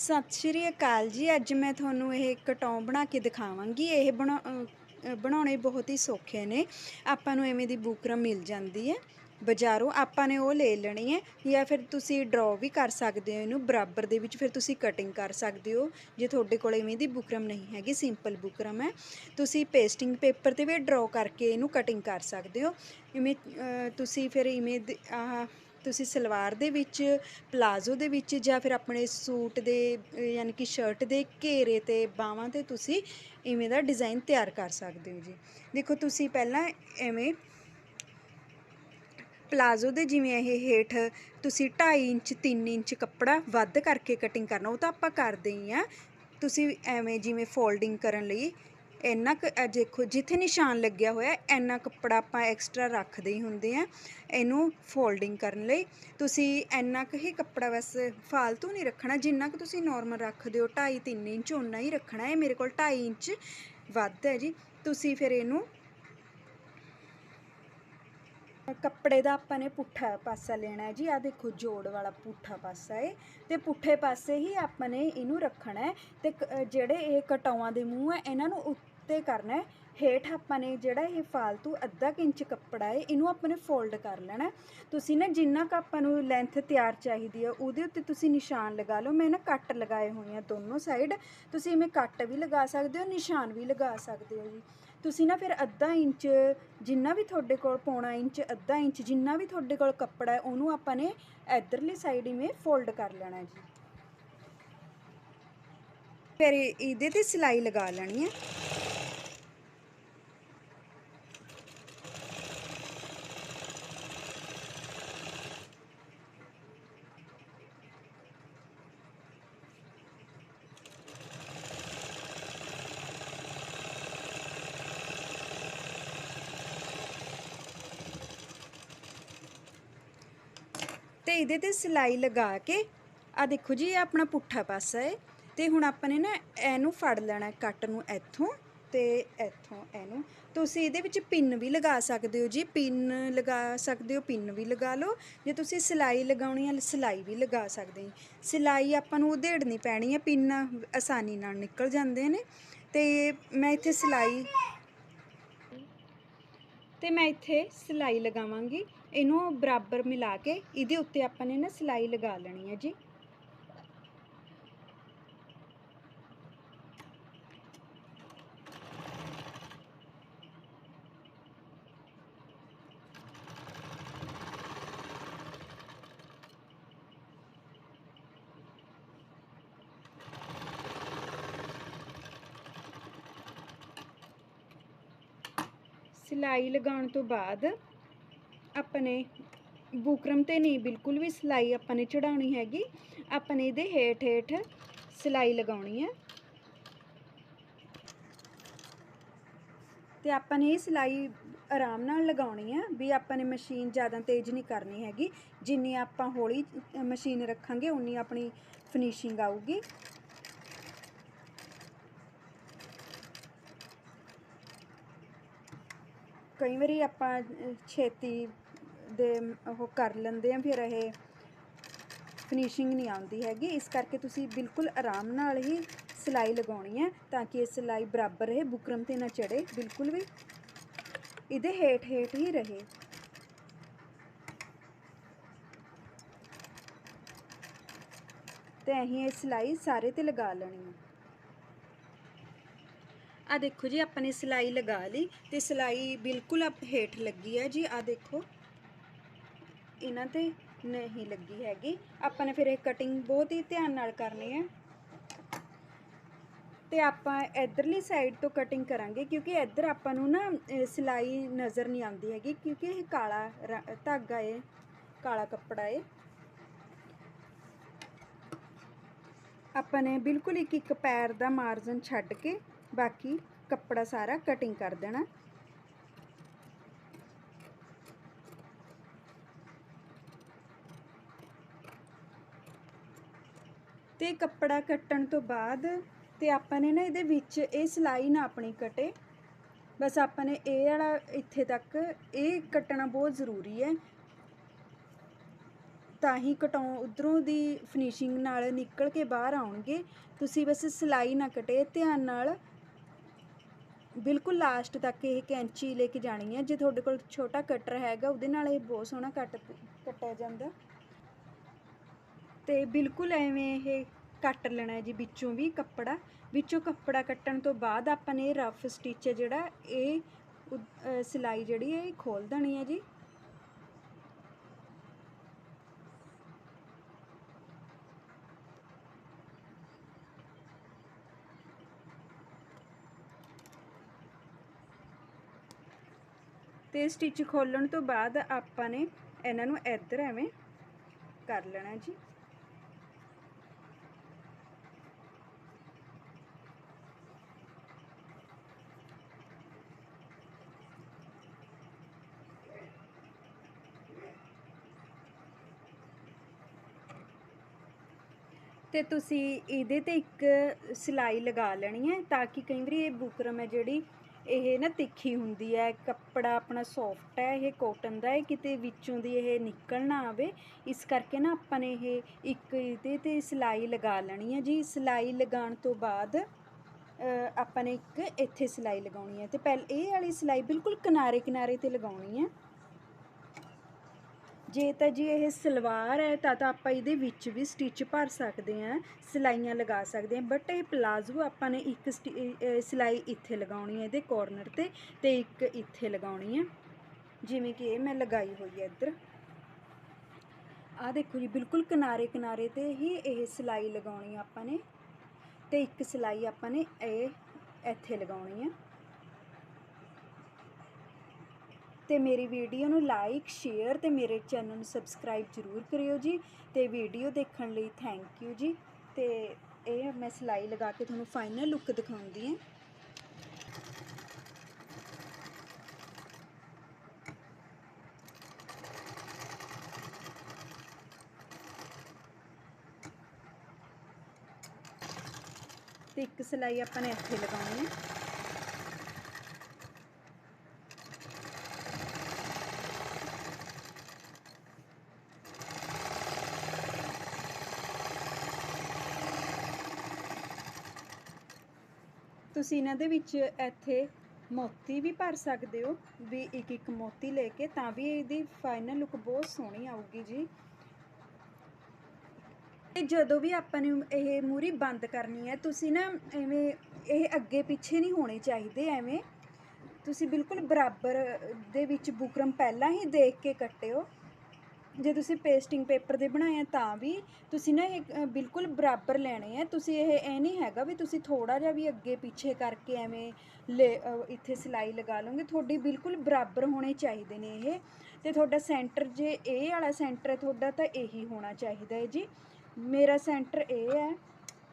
ਸਤਿ ਸ਼੍ਰੀ ਅਕਾਲ ਜੀ। ਅੱਜ ਮੈਂ ਤੁਹਾਨੂੰ ਇਹ ਕਟੌਂ ਬਣਾ ਕੇ ਦਿਖਾਵਾਂਗੀ। ਇਹ ਬਣਾ ਬਣਾਉਣੇ ਬਹੁਤ ਹੀ ਸੌਖੇ ਨੇ। ਆਪਾਂ ਨੂੰ ਐਵੇਂ ਦੀ ਬੂਕਰਮ ਮਿਲ ਜਾਂਦੀ ਹੈ। ਬਾਜ਼ਾਰੋਂ ਆਪਾਂ ਨੇ ਉਹ ਲੈ ਲੈਣੀ ਹੈ ਜਾਂ ਫਿਰ ਤੁਸੀਂ ਡਰਾਅ ਵੀ ਕਰ ਸਕਦੇ ਹੋ ਇਹਨੂੰ। ਬਰਾਬਰ ਦੇ ਵਿੱਚ ਫਿਰ ਤੁਸੀਂ ਕਟਿੰਗ ਕਰ ਸਕਦੇ ਹੋ। ਜੇ ਤੁਹਾਡੇ ਕੋਲ ਇਵੇਂ ਦੀ ਬੁਕਰਮ ਨਹੀਂ ਹੈਗੀ, ਸਿੰਪਲ ਬੁਕਰਮ ਹੈ, ਤੁਸੀਂ ਪੇਸਟਿੰਗ ਪੇਪਰ ਤੇ ਵੀ ਡਰਾਅ ਕਰਕੇ ਇਹਨੂੰ ਕਟਿੰਗ ਕਰ ਸਕਦੇ ਹੋ। ਇਵੇਂ ਤੁਸੀਂ ਫਿਰ ਇਵੇਂ ਦੇ- ਆਹ ਤੁਸੀਂ ਸਲਵਾਰ ਦੇ ਵਿੱਚ, ਪਲਾਜ਼ੋ ਦੇ ਵਿੱਚ ਜਾਂ ਫਿਰ ਆਪਣੇ ਸੂਟ ਦੇ, ਯਾਨੀ ਕਿ ਸ਼ਰਟ ਦੇ ਘੇਰੇ ਤੇ ਬਾਹਾਂ ਤੇ ਤੁਸੀਂ ਇਵੇਂ ਦਾ ਡਿਜ਼ਾਈਨ ਤਿਆਰ ਕਰ ਸਕਦੇ ਹੋ ਜੀ। ਦੇਖੋ ਤੁਸੀਂ ਪਹਿਲਾਂ ਐਵੇਂ ਪਲਾਜ਼ੋ ਦੇ ਜਿਵੇਂ ਇਹ ਹੇਠ ਤੁਸੀਂ 2.5 ਇੰਚ 3 ਇੰਚ ਕੱਪੜਾ ਵੱਧ ਕਰਕੇ ਕਟਿੰਗ ਕਰਨਾ, ਉਹ ਤਾਂ ਆਪਾਂ ਕਰਦੇ ਹੀ ਆ ਤੁਸੀਂ ਐਵੇਂ ਜਿਵੇਂ ਫੋਲਡਿੰਗ ਕਰਨ ਲਈ ਇੰਨਾ ਕੁ ਇਹ ਦੇਖੋ, ਜਿੱਥੇ ਨਿਸ਼ਾਨ ਲੱਗਿਆ ਹੋਇਆ, ਇੰਨਾ ਕੱਪੜਾ ਆਪਾਂ ਐਕਸਟਰਾ ਰੱਖਦੇ ਹੀ ਹੁੰਦੇ ਆ ਇਹਨੂੰ ਫੋਲਡਿੰਗ ਕਰਨ ਲਈ। ਤੁਸੀਂ ਇੰਨਾ ਕੁ ਹੀ ਕੱਪੜਾ ਬਸ ਫਾਲਤੂ ਨਹੀਂ ਰੱਖਣਾ, ਜਿੰਨਾ ਕੁ ਤੁਸੀਂ ਨਾਰਮਲ ਰੱਖਦੇ ਹੋ 2.5 3 ਇੰਚ ਉਨਾ ਹੀ ਰੱਖਣਾ। ਹੈ ਮੇਰੇ ਕੋਲ 2.5 ਇੰਚ ਵੱਧ ਹੈ ਜੀ। ਤੁਸੀਂ ਫਿਰ ਇਹਨੂੰ ਕੱਪੜੇ ਦਾ ਆਪਾਂ ਨੇ ਪੁੱਠਾ ਪਾਸਾ ਲੈਣਾ ਹੈ ਜੀ। ਆ ਦੇਖੋ ਜੋੜ ਵਾਲਾ ਪੁੱਠਾ ਪਾਸਾ ਹੈ ਤੇ ਪੁੱਠੇ ਪਾਸੇ ਹੀ ਆਪਾਂ ਨੇ ਇਹਨੂੰ ਰੱਖਣਾ ਹੈ। ਤੇ ਕ- ਜਿਹੜੇ ਇਹ ਕਟਾਵਾਂ ਦੇ ਮੂੰਹ ਹੈ, ਇਹਨਾਂ ਨੂੰ ਉੱਤੇ ਕਰਨਾ ਹੈ। ਹੇਠ ਆਪਾਂ ਨੇ ਜਿਹੜਾ ਇਹ ਫਾਲਤੂ ਅੱਧਾ ਕੁ ਇੰਚ ਕੱਪੜਾ ਹੈ, ਇਹਨੂੰ ਆਪਾਂ ਨੇ ਫੋਲਡ ਕਰ ਲੈਣਾ ਤੁਸੀਂ ਨਾ ਜਿੰਨਾ ਕੁ ਆਪਾਂ ਨੂੰ ਲੈਂਥ ਤਿਆਰ ਚਾਹੀਦੀ ਹੈ, ਉਹਦੇ ਉੱਤੇ ਤੁਸੀਂ ਨਿਸ਼ਾਨ ਲਗਾ ਲਓ। ਮੈਂ ਨਾ ਕੱਟ ਲਗਾਏ ਹੋਏ ਆ ਦੋਨੋਂ ਸਾਈਡ। ਤੁਸੀਂ ਇਵੇਂ ਕੱਟ ਵੀ ਲਗਾ ਸਕਦੇ ਹੋ, ਨਿਸ਼ਾਨ ਵੀ ਲਗਾ ਸਕਦੇ ਹੋ ਜੀ। ਤੁਸੀਂ ਨਾ ਫਿਰ ਅੱਧਾ ਇੰਚ ਜਿੰਨਾ ਵੀ ਤੁਹਾਡੇ ਕੋਲ ਪੌਣਾ ਇੰਚ, ਅੱਧਾ ਇੰਚ ਜਿੰਨਾ ਵੀ ਤੁਹਾਡੇ ਕੋਲ ਕੱਪੜਾ ਹੈ, ਉਹਨੂੰ ਆਪਾਂ ਨੇ ਇਧਰਲੀ ਸਾਈਡ ਇਵੇਂ ਫੋਲਡ ਕਰ ਲੈਣਾ ਜੀ। ਫਿਰ ਇਹ- ਇਹਦੇ ਤੇ ਸਿਲਾਈ ਲਗਾ ਲੈਣੀ ਹੈ। ਤੇ ਇਹਦੇ ਤੇ ਸਿਲਾਈ ਲਗਾ ਕੇ ਆ ਦੇਖੋ ਜੀ, ਇਹ ਆਪਣਾ ਪੁੱਠਾ ਪਾਸਾ ਹੈ ਤੇ ਹੁਣ ਆਪਾਂ ਨੇ ਨਾ ਇਹਨੂੰ ਫੜ ਲੈਣਾ ਕੱਟ ਨੂੰ ਇੱਥੋਂ ਤੇ ਇੱਥੋਂ ਇਹਨੂੰ। ਤੁਸੀਂ ਇਹਦੇ ਵਿੱਚ ਪਿੰਨ ਵੀ ਲਗਾ ਸਕਦੇ ਹੋ ਜੀ, ਪਿੰਨ ਲਗਾ ਸਕਦੇ ਹੋ, ਪਿੰਨ ਵੀ ਲਗਾ ਲਓ। ਜੇ ਤੁਸੀਂ ਸਿਲਾਈ ਲਗਾਉਣੀ ਹੈ, ਸਿਲਾਈ ਵੀ ਲਗਾ ਸਕਦੇ ਹੋ। ਸਿਲਾਈ ਆਪਾਂ ਨੂੰ ਉਧੇੜਨੀ ਪੈਣੀ ਹੈ, ਪਿੰਨ ਆਸਾਨੀ ਨਾਲ ਨਿਕਲ ਜਾਂਦੇ ਨੇ ਤੇ ਮੈਂ ਇੱਥੇ ਸਿਲਾਈ ਤੇ ਮੈਂ ਇੱਥੇ ਸਿਲਾਈ ਲਗਾਵਾਂਗੀ। ਇਹਨੂੰ ਬਰਾਬਰ ਮਿਲਾ ਕੇ, ਇਹਦੇ ਉੱਤੇ ਆਪਾਂ ਨੇ ਨਾ ਸਿਲਾਈ ਲਗਾ ਲੈਣੀ ਹੈ ਜੀ। ਸਿਲਾਈ ਲਗਾਉਣ ਤੋਂ ਬਾਅਦ ਆਪਾਂ ਨੇ ਬੂਕਰਮ ਤੇ ਨਹੀਂ, ਬਿਲਕੁਲ ਵੀ ਸਿਲਾਈ ਆਪਾਂ ਨੇ ਚੜਾਉਣੀ ਹੈਗੀ। ਆਪਾਂ ਨੇ ਇਹਦੇ ਹੇਠ ਹੇਠ ਸਿਲਾਈ ਲਗਾਉਣੀ ਹੈ। ਤੇ ਆਪਾਂ ਨੇ ਇਹ ਸਿਲਾਈ ਆਰਾਮ ਨਾਲ ਲਗਾਉਣੀ ਹੈ ਵੀ ਆਪਾਂ ਨੇ ਮਸ਼ੀਨ ਜ਼ਿਆਦਾ ਤੇਜ਼ ਨਹੀਂ ਕਰਨੀ ਹੈਗੀ। ਜਿੰਨੀ ਆਪਾਂ ਹੌਲੀ ਮਸ਼ੀਨ ਰੱਖਾਂਗੇ ਉਨੀ ਆਪਣੀ ਫਿਨਿਸ਼ਿੰਗ ਆਊਗੀ। ਕਈ ਵਾਰੀ ਆਪਾਂ ਛੇਤੀ ਦੇ ਉਹ ਕਰ ਲੈਂਦੇ ਆ ਫਿਰ ਇਹ ਫਿਨਿਸ਼ਿੰਗ ਨਹੀਂ ਆਉਂਦੀ ਹੈਗੀ। ਇਸ ਕਰਕੇ ਤੁਸੀਂ ਬਿਲਕੁਲ ਆਰਾਮ ਨਾਲ ਹੀ ਸਿਲਾਈ ਲਗਾਉਣੀ ਹੈ, ਤਾਂ ਕਿ ਇਹ ਸਿਲਾਈ ਬਰਾਬਰ ਰਹੇ, ਬੁਕਰਮ ਤੇ ਨਾ ਚੜੇ ਬਿਲਕੁਲ ਵੀ। ਇਹਦੇ ਹੇਠ ਹੇਠ ਹੀ ਰਹੇ। ਤੇ ਅਸੀਂ ਇਹ ਸਿਲਾਈ ਸਾਰੇ ਤੇ ਲਗਾ ਲੈਣੀ ਹੈ। ਆ ਦੇਖੋ ਜੀ, ਆਪਾਂ ਨੇ ਸਿਲਾਈ ਲਗਾ ਲਈ ਤੇ ਸਿਲਾਈ ਬਿਲਕੁਲ ਅਪ ਹੇਠ ਲੱਗੀ ਹੈ ਜੀ। ਆ ਦੇਖੋ, ਇਹਨਾਂ ਤੇ ਨਹੀਂ ਲੱਗੀ ਹੈਗੀ। ਆਪਾਂ ਨੇ ਫਿਰ ਇਹ ਕਟਿੰਗ ਬਹੁਤ ਹੀ ਧਿਆਨ ਨਾਲ ਕਰਨੀ ਹੈ। ਤੇ ਆਪਾਂ ਇਧਰਲੀ ਸਾਈਡ ਤੋਂ ਕਟਿੰਗ ਕਰਾਂਗੇ, ਕਿਉਂਕਿ ਇੱਧਰ ਆਪਾਂ ਨੂੰ ਨਾ ਸਿਲਾਈ ਨਜ਼ਰ ਨਹੀਂ ਆਉਂਦੀ ਹੈਗੀ, ਕਿਉਂਕਿ ਇਹ ਕਾਲਾ ਰ- ਧਾਗਾ ਏ, ਕਾਲਾ ਕੱਪੜਾ ਏ। ਆਪਾਂ ਨੇ ਬਿਲਕੁਲ ਇੱਕ ਇੱਕ ਪੈਰ ਦਾ ਮਾਰਜਨ ਛੱਡ ਕੇ ਬਾਕੀ ਕੱਪੜਾ ਸਾਰਾ ਕਟਿੰਗ ਕਰ ਦੇਣਾ। ਤੇ ਕੱਪੜਾ ਕੱਟਣ ਤੋਂ ਬਾਅਦ ਤੇ ਆਪਾਂ ਨੇ ਨਾ ਇਹਦੇ ਵਿੱਚ ਇਹ ਸਿਲਾਈ ਨਾ ਆਪਣੀ ਕਟੇ। ਬਸ ਆਪਾਂ ਨੇ ਇਹ ਵਾਲਾ ਇੱਥੇ ਤੱਕ ਇਹ ਕੱਟਣਾ ਬਹੁਤ ਜ਼ਰੂਰੀ ਹੈ। ਤਾਂ ਹੀ ਕਟਾਉ ਉਧਰੋਂ ਦੀ ਫਿਨਿਸ਼ਿੰਗ ਨਾਲ ਨਿਕਲ ਕੇ ਬਾਹਰ ਆਉਣਗੇ। ਤੁਸੀਂ ਬਸ ਸਿਲਾਈ ਨਾ ਕਟੇ, ਧਿਆਨ ਨਾਲ ਬਿਲਕੁਲ ਲਾਸਟ ਤੱਕ ਇਹ ਕੈਂਚੀ ਲੈ ਕੇ ਜਾਣੀ ਹੈ। ਜੇ ਤੁਹਾਡੇ ਕੋਲ ਛੋਟਾ ਕਟਰ ਹੈਗਾ, ਉਹਦੇ ਨਾਲ ਇਹ ਬਹੁਤ ਸੋਹਣਾ ਕੱਟ ਕੱਟਿਆ ਜਾਂਦਾ। ਤੇ ਬਿਲਕੁਲ ਐਵੇਂ ਇਹ ਕੱਟ ਲੈਣਾ ਹੈ ਜੀ ਵਿੱਚੋਂ ਵੀ ਕੱਪੜਾ। ਵਿੱਚੋਂ ਕੱਪੜਾ ਕੱਟਣ ਤੋਂ ਬਾਅਦ ਆਪਾਂ ਨੇ ਰਫ ਸਟਿਚ ਜਿਹੜਾ, ਇਹ ਸਿਲਾਈ ਜਿਹੜੀ ਹੈ, ਇਹ ਖੋਲ ਦੇਣੀ ਹੈ ਜੀ। ਤੇ ਸਟਿਚ ਖੋਲਣ ਤੋਂ ਬਾਅਦ ਆਪਾਂ ਨੇ ਇਹਨਾਂ ਨੂੰ ਇੱਧਰ ਐਵੇਂ ਕਰ ਲੈਣਾ ਜੀ। ਤੇ ਤੁਸੀਂ ਇਹਦੇ ਤੇ ਇੱਕ ਸਿਲਾਈ ਲਗਾ ਲੈਣੀ ਹੈ ਤਾਂ ਕਿ ਕਈ ਵਾਰੀ ਇਹ ਬੁਕਰਮ ਹੈ ਜਿਹੜੀ ਇਹ ਨਾ ਤਿੱਖੀ ਹੁੰਦੀ ਹੈ ਕੱਪੜਾ ਆਪਣਾ ਸੌਫਟ ਹੈ, ਇਹ ਕੋਟਨ ਦਾ ਹੈ ਕਿਤੇ ਵਿੱਚੋਂ ਦੀ ਇਹ ਨਿਕਲ ਨਾ ਆਵੇ। ਇਸ ਕਰਕੇ ਨਾ ਆਪਾਂ ਨੇ ਇਹ ਇੱਕ ਇਹਦੇ ਤੇ ਸਿਲਾਈ ਲਗਾ ਲੈਣੀ ਹੈ ਜੀ। ਸਿਲਾਈ ਲਗਾਉਣ ਤੋਂ ਬਾਅਦ ਆਪਾਂ ਨੇ ਇੱਕ ਇੱਥੇ ਸਿਲਾਈ ਲਗਾਉਣੀ ਹੈ ਤੇ ਪਹਿਲ ਇਹ ਵਾਲੀ ਸਿਲਾਈ ਬਿਲਕੁਲ ਕਿਨਾਰੇ ਕਿਨਾਰੇ ਤੇ ਲਗਾਉਣੀ ਹੈ। ਜੇ ਤਾਂ ਜੀ ਇਹ ਸਲਵਾਰ ਹੈ, ਤਾਂ ਤਾਂ ਆਪਾਂ ਇਹਦੇ ਵਿੱਚ ਵੀ ਸਟਿਚ ਭਰ ਸਕਦੇ ਹਾਂ, ਸਿਲਾਈਆਂ ਲਗਾ ਸਕਦੇ ਹਾਂ ਬਟ ਇਹ ਪਲਾਜ਼ੋ ਆਪਾਂ ਨੇ ਇੱਕ ਸਟੀ- ਸਿਲਾਈ ਇੱਥੇ ਲਗਾਉਣੀ ਹੈ, ਇਹਦੇ ਕੋਰਨਰ ਤੇ ਤੇ ਇੱਕ ਇੱਥੇ ਲਗਾਉਣੀ ਹੈ। ਜਿਵੇਂ ਕਿ ਇਹ ਮੈਂ ਲਗਾਈ ਹੋਈ ਹੈ ਇੱਧਰ। ਆਹ ਦੇਖੋ ਜੀ, ਬਿਲਕੁਲ ਕਿਨਾਰੇ ਕਿਨਾਰੇ ਤੇ ਹੀ ਇਹ ਸਿਲਾਈ ਲਗਾਉਣੀ ਆਪਾਂ ਨੇ ਤੇ ਇੱਕ ਸਿਲਾਈ ਆਪਾਂ ਨੇ ਇਹ ਇੱਥੇ ਲਗਾਉਣੀ ਹੈ। ਤੇ ਮੇਰੀ ਵੀਡੀਓ ਨੂੰ ਲਾਈਕ ਸ਼ੇਅਰ ਤੇ ਮੇਰੇ ਚੈਨਲ ਨੂੰ ਸਬਸਕ੍ਰਾਈਬ ਜ਼ਰੂਰ ਕਰਿਓ ਜੀ ਤੇ ਵੀਡੀਓ ਦੇਖਣ ਲਈ ਥੈਂਕ ਯੂ ਜੀ। ਤੇ ਇਹ ਮੈਂ ਸਿਲਾਈ ਲਗਾ ਕੇ ਤੁਹਾਨੂੰ ਫਾਈਨਲ ਲੁੱਕ ਦਿਖਾਉਂਦੀ ਹਾਂ। ਤੇ ਇੱਕ ਸਿਲਾਈ ਆਪਾਂ ਨੇ ਇੱਥੇ ਲਗਾਉਣੀ ਹੈ। ਤੁਸੀਂ ਇਹਨਾਂ ਦੇ ਵਿੱਚ ਇੱਥੇ ਮੋਤੀ ਵੀ ਭਰ ਸਕਦੇ ਹੋ, ਵੀ ਇੱਕ ਇੱਕ ਮੋਤੀ ਲੈ ਕੇ, ਤਾਂ ਵੀ ਇਹਦੀ ਫਾਈਨਲ ਲੁੱਕ ਬਹੁਤ ਸੋਹਣੀ ਆਊਗੀ ਜੀ। ਤੇ ਜਦੋਂ ਵੀ ਆਪਾਂ ਨੇ ਇਹ ਮੂਰੀ ਬੰਦ ਕਰਨੀ ਹੈ, ਤੁਸੀਂ ਨਾ ਐਵੇਂ ਇਹ ਅੱਗੇ ਪਿੱਛੇ ਨਹੀਂ ਹੋਣੇ ਚਾਹੀਦੇ, ਐਵੇਂ ਤੁਸੀਂ ਬਿਲਕੁਲ ਬਰਾਬਰ ਦੇ ਵਿੱਚ ਬੁਕਰਮ ਪਹਿਲਾਂ ਹੀ ਦੇਖ ਕੇ ਕੱਟਿਓ। ਜੇ ਤੁਸੀਂ ਪੇਸਟਿੰਗ ਪੇਪਰ ਦੇ ਬਣਾਏ ਆ ਤਾਂ ਵੀ ਤੁਸੀਂ ਨਾ ਇਹ ਅ, ਬਿਲਕੁਲ ਬਰਾਬਰ ਲੈਣੇ ਆ। ਤੁਸੀਂ ਇਹ ਇਹ ਨਹੀਂ ਹੈਗਾ ਵੀ ਤੁਸੀਂ ਥੋੜਾ ਜਿਹਾ ਵੀ ਅੱਗੇ ਪਿੱਛੇ ਕਰਕੇ ਐਵੇਂ ਲੈ ਅ, ਇੱਥੇ ਸਿਲਾਈ ਲਗਾ ਲਓਗੇ। ਤੁਹਾਡੀ ਬਿਲਕੁਲ ਬਰਾਬਰ ਹੋਣੇ ਚਾਹੀਦੇ ਨੇ ਇਹ। ਤੇ ਤੁਹਾਡਾ ਸੈਂਟਰ ਜੇ ਇਹ ਵਾਲਾ ਸੈਂਟਰ ਹੈ ਤੁਹਾਡਾ ਤਾਂ ਇਹੀ ਹੋਣਾ ਚਾਹੀਦਾ ਹੈ ਜੀ। ਮੇਰਾ ਸੈਂਟਰ ਇਹ ਹੈ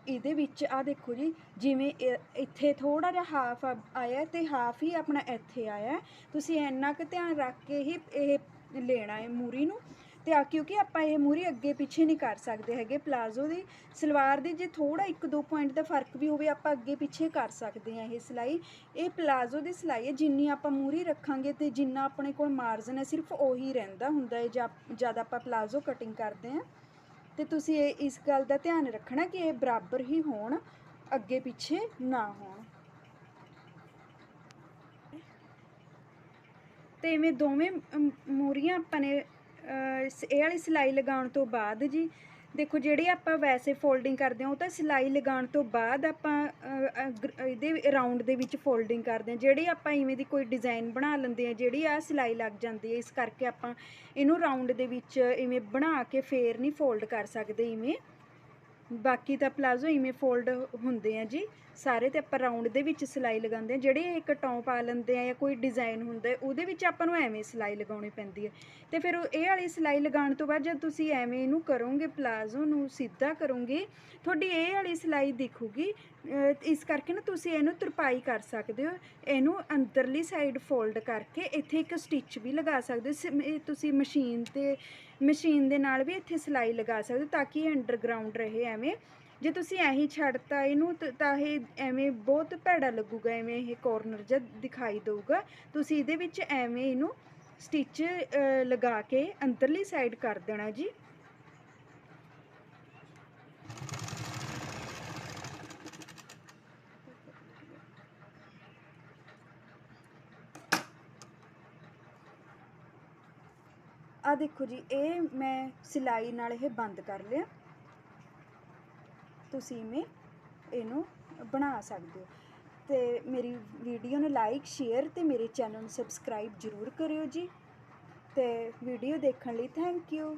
ਇਹਦੇ ਵਿੱਚ ਆ ਦੇਖੋ ਜੀ ਜਿਵੇਂ ਇਹ- ਇੱਥੇ ਥੋੜਾ ਜਿਹਾ ਹਾਫ ਆਇਆ ਤੇ ਹਾਫ ਹੀ ਆਪਣਾ ਇੱਥੇ ਆਇਆ। ਤੁਸੀਂ ਇੰਨਾ ਕੁ ਧਿਆਨ ਰੱਖ ਕੇ ਹੀ ਇਹ ਲੈਣਾ ਹੈ ਮੂਰੀ ਨੂੰ। ਤੇ ਆ ਕਿਉਂਕਿ ਆਪਾਂ ਇਹ ਮੂਰੀ ਅੱਗੇ ਪਿੱਛੇ ਨਹੀਂ ਕਰ ਸਕਦੇ ਹੈਗੇ ਪਲਾਜ਼ੋ ਦੀ ਸਲਵਾਰ ਦੀ ਜੇ ਥੋੜਾ ਇੱਕ ਦੋ ਪੁਆਇੰਟ ਦਾ ਫ਼ਰਕ ਵੀ ਹੋਵੇ ਆਪਾਂ ਅੱਗੇ ਪਿੱਛੇ ਕਰ ਸਕਦੇ ਹਾਂ ਇਹ ਸਿਲਾਈ। ਇਹ ਪਲਾਜ਼ੋ ਦੀ ਸਿਲਾਈ ਹੈ ਜਿੰਨੀ ਆਪਾਂ ਮੂਰੀ ਰੱਖਾਂਗੇ ਤੇ ਜਿੰਨਾ ਆਪਣੇ ਕੋਲ ਮਾਰਜਨ ਹੈ ਸਿਰਫ ਉਹੀ ਰਹਿੰਦਾ ਹੁੰਦਾ ਹੈ ਜਦ ਜਦ ਆਪਾਂ ਪਲਾਜ਼ੋ ਕਟਿੰਗ ਕਰਦੇ ਹਾਂ। ਤੇ ਤੁਸੀਂ ਇਹ ਇਸ ਗੱਲ ਦਾ ਧਿਆਨ ਰੱਖਣਾ ਕਿ ਇਹ ਬਰਾਬਰ ਹੀ ਹੋਣ ਅੱਗੇ ਪਿੱਛੇ ਨਾ ਹੋਣ। ਤੇ ਇਵੇਂ ਦੋਵੇਂ ਅਮ, ਮੂਰੀਆਂ ਆਪਾਂ ਨੇ ਇਹ ਵਾਲੀ ਸਿਲਾਈ ਲਗਾਉਣ ਤੋਂ ਬਾਅਦ ਜੀ, ਦੇਖੋ ਜਿਹੜੇ ਆਪਾਂ ਵੈਸੇ ਫੋਲਡਿੰਗ ਕਰਦੇ ਹਾਂ, ਉਹ ਤਾਂ ਸਿਲਾਈ ਲਗਾਉਣ ਤੋਂ ਬਾਅਦ ਆਪਾਂ ਇਹਦੇ ਰਾਉਂਡ ਦੇ ਵਿੱਚ ਫੋਲਡਿੰਗ ਕਰਦੇ ਹਾਂ। ਜਿਹੜੀ ਆਪਾਂ ਇਵੇਂ ਦੀ ਕੋਈ ਡਿਜ਼ਾਈਨ ਬਣਾ ਲੈਂਦੇ ਆ ਜਿਹੜੀ ਆ ਸਿਲਾਈ ਲੱਗ ਜਾਂਦੀ ਹੈ, ਇਸ ਕਰਕੇ ਆਪਾਂ ਇਹਨੂੰ ਰਾਉਂਡ ਦੇ ਵਿੱਚ ਇਵੇਂ ਬਣਾ ਕੇ ਫੇਰ ਨਹੀਂ ਫੋਲਡ ਕਰ ਸਕਦੇ ਇਵੇਂ। ਬਾਕੀ ਤਾਂ ਪਲਾਜ਼ੋ ਇਵੇਂ ਫੋਲਡ ਹੁੰਦੇ ਆ ਜੀ। ਸਾਰੇ ਤੇ ਆਪਾਂ ਰਾਉਂਡ ਦੇ ਵਿੱਚ ਸਿਲਾਈ ਲਗਾਉਂਦੇ ਆ ਜਿਹੜੇ ਇੱਕ ਕਟਾਉ ਪਾ ਲੈਂਦੇ ਆ ਜਾਂ ਕੋਈ ਡਿਜ਼ਾਈਨ ਹੁੰਦਾ ਉਹਦੇ ਵਿੱਚ ਆਪਾਂ ਨੂੰ ਐਵੇਂ ਸਿਲਾਈ ਲਗਾਉਣੀ ਪੈਂਦੀ ਹੈ। ਤੇ ਫਿਰ ਇਹ ਵਾਲੀ ਸਿਲਾਈ ਲਗਾਉਣ ਤੋਂ ਬਾਅਦ ਜਦ ਤੁਸੀਂ ਐਵੇਂ ਇਹਨੂੰ ਕਰੋਗੇ ਪਲਾਜ਼ੋ ਨੂੰ ਸਿੱਧਾ ਕਰੋਗੇ, ਤੁਹਾਡੀ ਇਹ ਵਾਲੀ ਸਿਲਾਈ ਦਿਖੂਗੀ। ਇਸ ਕਰਕੇ ਨਾ ਤੁਸੀਂ ਇਹਨੂੰ ਤਰਪਾਈ ਕਰ ਸਕਦੇ ਹੋ। ਇਹਨੂੰ ਅੰਦਰਲੀ ਸਾਈਡ ਫੋਲਡ ਕਰਕੇ ਇੱਥੇ ਇੱਕ ਸਟਿਚ ਵੀ ਲਗਾ ਸਕਦੇ ਹੋ। ਸਿਮ- ਇਹ ਤੁਸੀਂ ਮਸ਼ੀਨ ਤੇ, ਮਸ਼ੀਨ ਦੇ ਨਾਲ ਵੀ ਇੱਥੇ ਸਿਲਾਈ ਲਗਾ ਸਕਦੇ ਹੋ, ਤਾਂ ਕਿ ਇਹ ਅੰਡਰਗਰਾਉਂਡ ਰਹੇ ਐਵੇਂ। ਜੇ ਤੁਸੀਂ ਐਹੀ ਛੱਡਤਾ ਇਹਨੂੰ, ਤਾਂ ਇਹ ਐਵੇਂ ਬਹੁਤ ਭੈੜਾ ਲੱਗੂਗਾ, ਐਵੇਂ ਇਹ ਕੋਰਨਰ ਜਿਹਾ ਦਿਖਾਈ ਦੇਊਗਾ। ਤੁਸੀਂ ਇਹਦੇ ਵਿੱਚ ਐਵੇਂ ਇਹਨੂੰ ਸਟਿਚ ਲਗਾ ਕੇ ਅੰਦਰਲੀ ਸਾਈਡ ਕਰ ਦੇਣਾ ਜੀ। ਆ ਦੇਖੋ ਜੀ, ਇਹ ਮੈਂ ਸਿਲਾਈ ਨਾਲ ਇਹ ਬੰਦ ਕਰ ਲਿਆ। ਤੁਸੀਂ ਇਵੇਂ ਇਹਨੂੰ ਬਣਾ ਸਕਦੇ ਹੋ। ਤੇ ਮੇਰੀ ਵੀਡੀਓ ਨੂੰ ਲਾਈਕ ਸ਼ੇਅਰ ਤੇ ਮੇਰੇ ਚੈਨਲ ਨੂੰ ਸਬਸਕ੍ਰਾਈਬ ਜ਼ਰੂਰ ਕਰਿਓ ਜੀ। ਤੇ ਵੀਡੀਓ ਦੇਖਣ ਲਈ ਥੈਂਕ ਯੂ